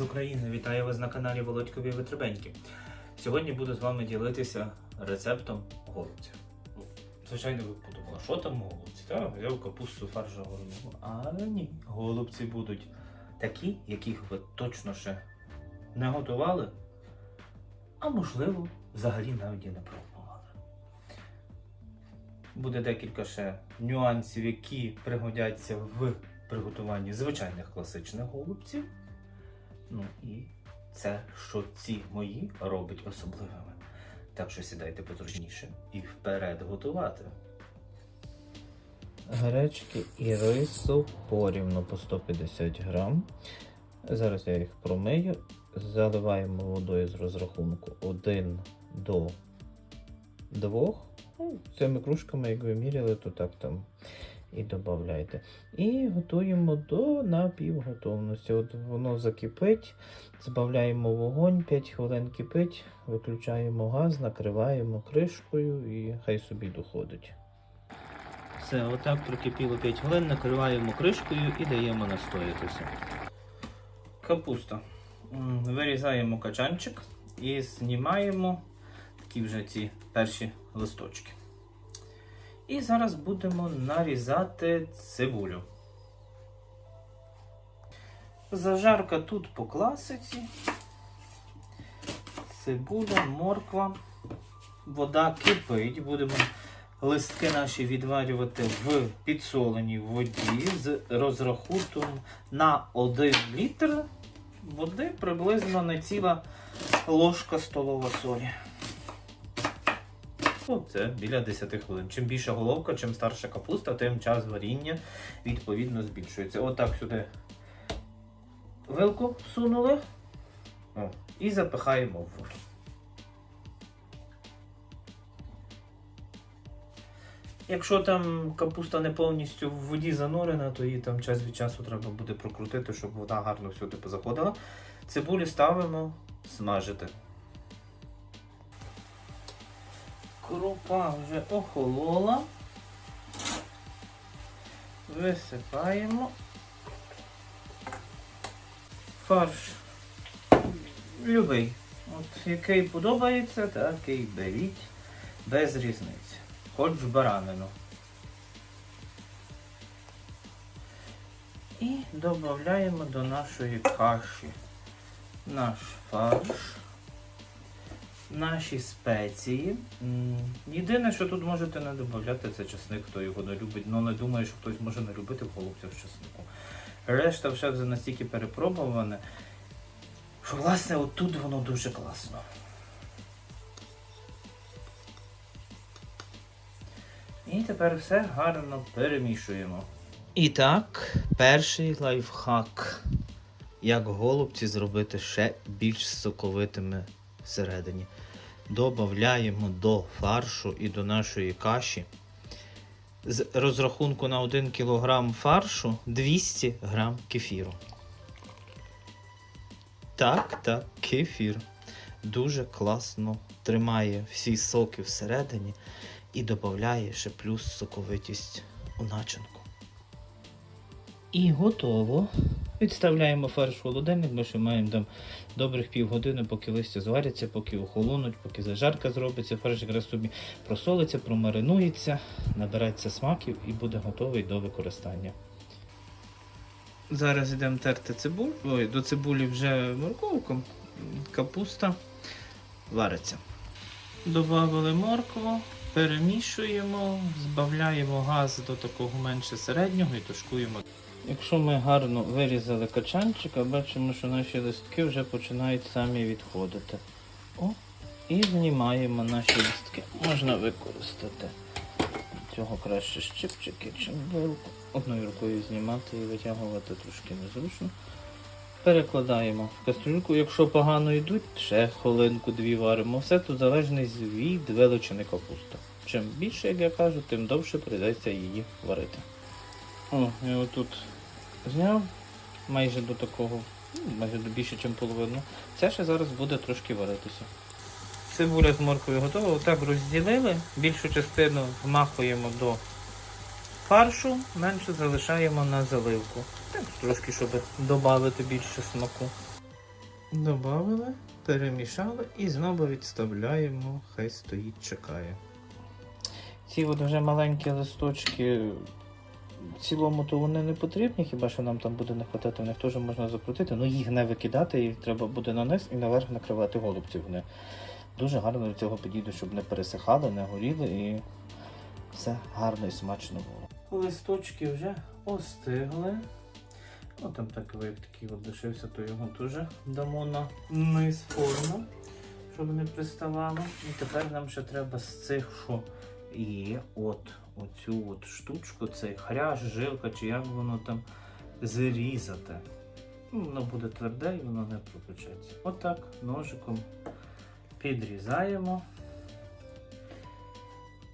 України! Вітаю вас на каналі Володькові Витребеньки. Сьогодні буду з вами ділитися рецептом голубців. Ну, Звичайно, ви подумали, що там голубці? Та, взяв капусту фарш загорнув. Але ні, голубці будуть такі, яких ви точно ще не готували, а можливо, взагалі навіть і не пробували. Буде декілька ще нюансів, які пригодяться в приготуванні звичайних класичних голубців. Ну і це, що ці мої робить особливими. Так що сідайте позручніше і вперед готувати. Гречки і рису порівну по 150 грам. Зараз я їх промию. Заливаємо водою з розрахунку 1 до 2. Ну, цими кружками, як ви міряли, то так там і додавайте. І готуємо до напівготовності. От воно закипить, збавляємо вогонь, 5 хвилин кипить, виключаємо газ, накриваємо кришкою і хай собі доходить. Все, отак прокипіло 5 хвилин, накриваємо кришкою і даємо настоятися. Капуста. Вирізаємо качанчик і знімаємо такі вже ці перші листочки. І зараз будемо нарізати цибулю. Зажарка тут по класиці. Цибуля, морква, вода кипить. Будемо листки наші відварювати в підсоленій воді з розрахунком на 1 літр води приблизно не ціла ложка столова солі. Ну, Це біля 10 хвилин. Чим більша головка, чим старша капуста, тим час варіння відповідно збільшується. Отак сюди вилку всунули О, і запихаємо в воду. Якщо там капуста не повністю в воді занурена, то її там час від часу треба буде прокрутити, щоб вода гарно всюди позаходила. Цибулю ставимо смажити. Крупа вже охолола. Висипаємо. Фарш любий. От який подобається, такий беріть без різниці. Хоч баранину. І додаємо до нашої каші наш фарш, наші спеції. Єдине, що тут можете не додати, це чесник, хто його не любить. Ну не думаю, що хтось може не любити в голубцях з чеснику. Решта вже настільки перепробуване, що власне отут воно дуже класно. І тепер все гарно перемішуємо. І так, перший лайфхак. Як голубці зробити ще більш соковитими всередині. Добавляємо до фаршу і до нашої каші. З розрахунку на 1 кг фаршу 200 г кефіру. Так, так, кефір. Дуже класно тримає всі соки всередині і додає ще плюс соковитість у начинку. І готово. Відставляємо фарш в холодильник, ми ще маємо там добрих півгодини, поки листя зваряться, поки охолонуть, поки зажарка зробиться, фарш якраз собі просолиться, промаринується, набереться смаків і буде готовий до використання. Зараз йдемо терти цибулю. Ой, до цибулі вже морковку, капуста вариться. Добавили моркву, перемішуємо, збавляємо газ до такого менше середнього і тушкуємо. Якщо ми гарно вирізали качанчика, бачимо, що наші листки вже починають самі відходити. О, і знімаємо наші листки. Можна використати. Цього краще щипчики, чим вилку. Одною рукою знімати і витягувати трошки незручно. Перекладаємо в кастрюльку. Якщо погано йдуть, ще хвилинку-дві варимо. Все тут залежить від величини капусти. Чим більше, як я кажу, тим довше прийдеться її варити. О, я отут зняв майже до такого, ну, майже до більше, ніж половину. Це ще зараз буде трошки варитися. Цибуля з моркою готова. Отак розділили. Більшу частину вмахуємо до фаршу, менше залишаємо на заливку. Так, трошки, щоб додати більше смаку. Добавили, перемішали і знову відставляємо, хай стоїть, чекає. Ці от вже маленькі листочки, в цілому то вони не потрібні, хіба що нам там буде не хватати, в них теж можна закрутити, але їх не викидати, їх треба буде на низ і наверх накривати голубці. Вони дуже гарно до цього підійдуть, щоб не пересихали, не горіли і все гарно і смачно було. Листочки вже остигли. Ну там так як такий от то його теж дамо на низ форму, щоб не приставало. І тепер нам ще треба з цих, що є, от оцю от штучку, цей хрящ, жилка, чи як воно там зрізати. Ну, Воно буде тверде і воно не пропечеться. Отак ножиком підрізаємо.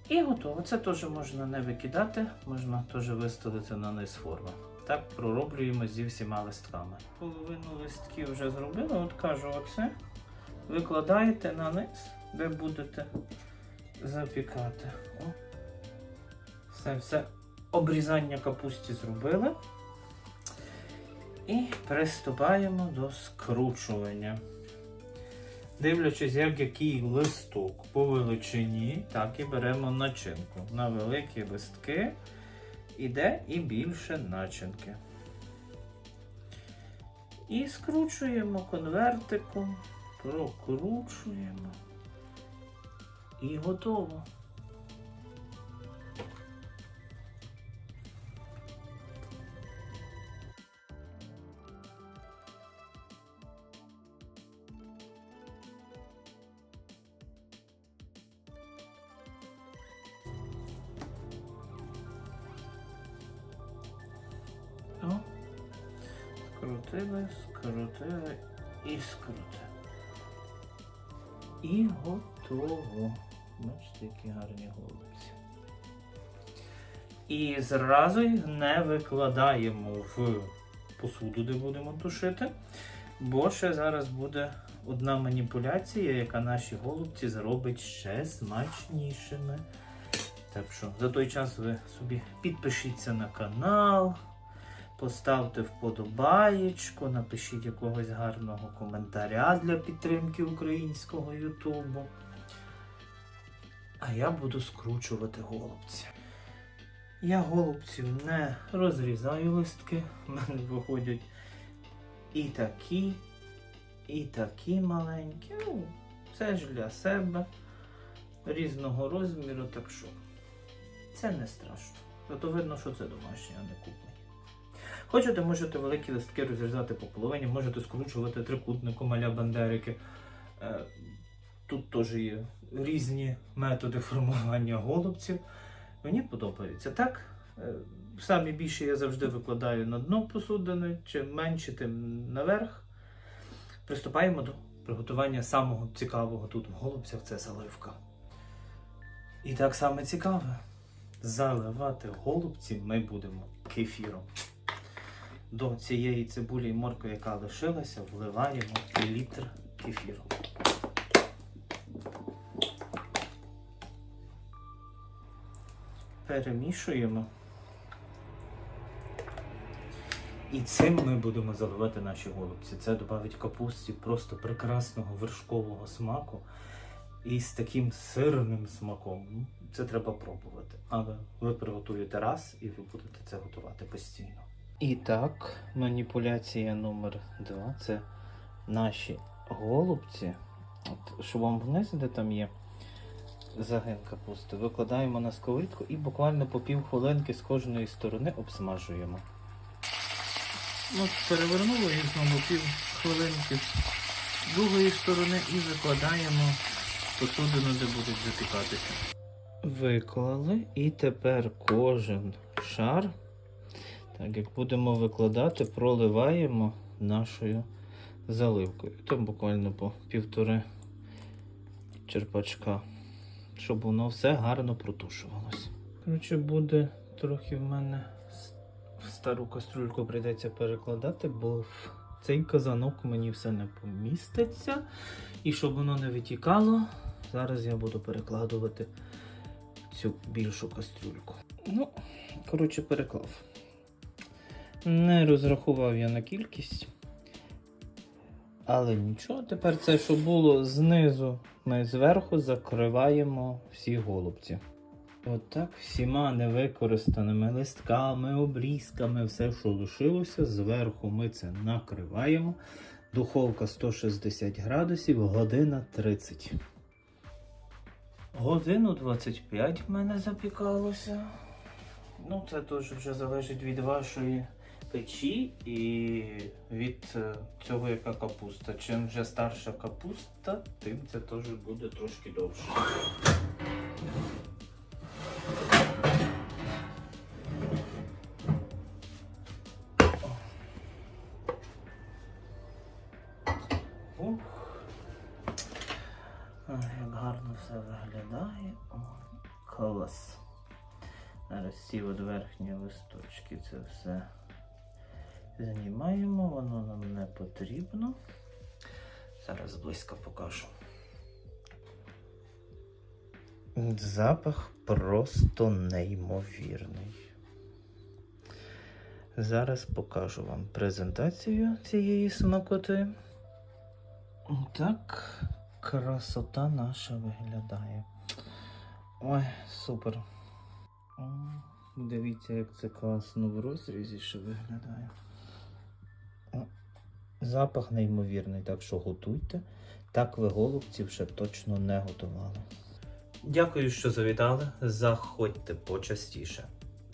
І готово. Це теж можна не викидати, можна теж виставити на низ форми. Так пророблюємо зі всіма листками. Половину листків вже зробили, от кажу, оце викладаєте на низ, де будете запікати. О. Все, все. Обрізання капусті зробили. І приступаємо до скручування. Дивлячись, як який листок по величині, так і беремо начинку. На великі листки іде і більше начинки. І скручуємо конвертиком, прокручуємо. І готово. Скрутили, скрутили і скрутили. І готово. Бачите, які гарні голубці. І зразу їх не викладаємо в посуду, де будемо тушити. Бо ще зараз буде одна маніпуляція, яка наші голубці зробить ще смачнішими. Так що за той час ви собі підпишіться на канал, поставте вподобаєчку, напишіть якогось гарного коментаря для підтримки українського Ютубу. А я буду скручувати голубці. Я голубців не розрізаю листки, в мене виходять і такі, і такі маленькі. Ну, це ж для себе різного розміру, так що це не страшно. Зато видно, що це домашнє, а не куплене. Хочете, можете великі листки розрізати по половині, можете скручувати трикутником аля бандерики. Е, Тут теж є різні методи формування голубців. Мені подобається. Так, е, самі більше я завжди викладаю на дно посудини, чим менше, тим наверх. Приступаємо до приготування самого цікавого тут в голубцях це заливка. І так саме цікаве. Заливати голубці ми будемо кефіром. До цієї цибулі і моркви, яка лишилася, вливаємо літр кефіру. Перемішуємо. І цим ми будемо заливати наші голубці. Це додавить капусті просто прекрасного вершкового смаку і з таким сирним смаком. Ну, Це треба пробувати. Але ви приготуєте раз і ви будете це готувати постійно. І так, маніпуляція номер два це наші голубці. От швом вниз, де там є загин капусти, викладаємо на сковорідку і буквально по пів хвилинки з кожної сторони обсмажуємо. От перевернули і знову пів хвилинки з другої сторони і викладаємо посудину, де будуть запікатися. Виклали і тепер кожен шар, так як будемо викладати, проливаємо нашою заливкою. Там буквально по півтори черпачка, щоб воно все гарно протушувалося. Коротше, буде трохи в мене в стару кастрюльку прийдеться перекладати, бо в цей казанок мені все не поміститься. І щоб воно не витікало, зараз я буду перекладувати цю більшу кастрюльку. Ну, коротше, переклав. Не розрахував я на кількість. Але нічого, тепер це, що було знизу, ми зверху закриваємо всі голубці. Отак всіма невикористаними листками, обрізками, все, що лишилося, зверху ми це накриваємо. Духовка 160 градусів, година 30. Годину 25 в мене запікалося. Ну, це теж вже залежить від вашої печі і від е, цього, яка капуста. Чим вже старша капуста, тим це теж буде трошки довше. Як гарно все виглядає. Клас. Зараз ці от верхні листочки це все знімаємо, воно нам не потрібно. Зараз близько покажу. Запах просто неймовірний. Зараз покажу вам презентацію цієї смакоти. Так, красота наша виглядає. Ой, супер. Дивіться, як це класно в розрізі ще виглядає. Запах неймовірний, так що готуйте. Так ви голубців ще точно не готували. Дякую, що завітали. Заходьте почастіше.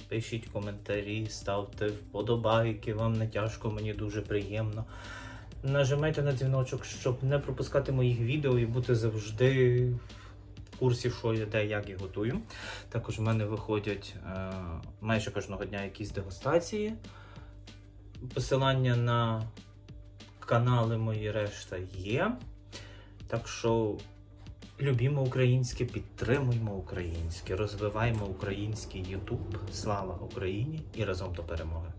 Пишіть коментарі, ставте вподобайки, вам не тяжко, мені дуже приємно. Нажимайте на дзвіночок, щоб не пропускати моїх відео і бути завжди в курсі, що я де, як і готую. Також в мене виходять е, майже кожного дня якісь дегустації. Посилання на канали мої решта є. Так що любімо українське, підтримуємо українське, розвиваємо український Ютуб. Слава Україні і разом до перемоги!